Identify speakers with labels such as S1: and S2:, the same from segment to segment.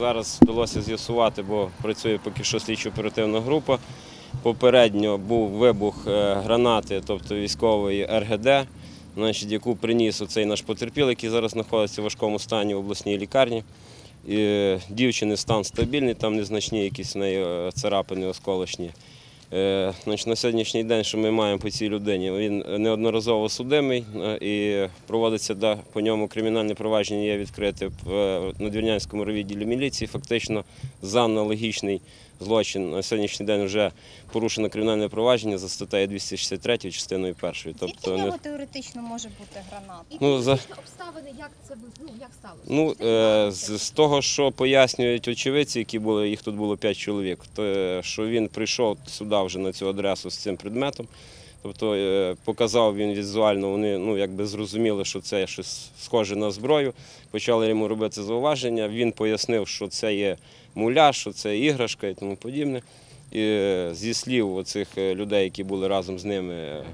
S1: Зараз вдалося з'ясувати, бо працює поки що слідчо-оперативна група. Попередньо був вибух е, гранати, тобто військової РГД, значить, яку приніс оцей наш потерпілий, який зараз знаходиться в важкому стані в обласній лікарні. І е, дівчини стан стабільний, там незначні якісь в неї е, царапини осколочні. Е, Значить, на сьогоднішній день, що ми маємо по цій людині, він неодноразово судимий е, і проводиться да, по ньому кримінальне провадження є відкрите в е, Надвірнянському відділі міліції. Фактично за аналогічний злочин на сьогоднішній день вже порушено кримінальне провадження за статтею 263 частиною першою.
S2: В
S1: Тобто, не-
S2: теоретично може бути гранат?
S3: І
S1: Ну, за-
S3: обставини, як це ну, як сталося?
S1: Ну, е, з, з того, що пояснюють очевидці, які були, їх тут було 5 чоловік, то що він прийшов сюди вже на цю адресу з цим предметом. Тобто е, показав він візуально, вони ну, якби зрозуміли, що це щось схоже на зброю. Почали йому робити зауваження. Він пояснив, що це є муляж, що це іграшка і тому подібне. І е, зі слів оцих е, людей, які були разом з ними,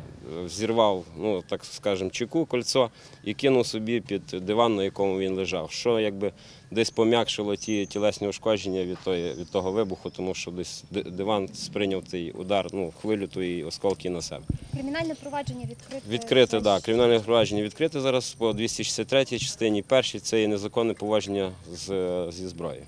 S1: взірвав, ну так скажемо, чеку, кольцо і кинув собі під диван, на якому він лежав. Що якби десь пом'якшило ті тілесні ушкодження від, тої, від того вибуху, тому що десь диван сприйняв цей удар, ну, хвилю тої осколки на себе.
S2: Кримінальне провадження відкрите?
S1: Відкрите, так.
S2: ж-
S1: Кримінальне провадження відкрите зараз по 263 частині. Першій це є незаконне поводження з, зі зброєю.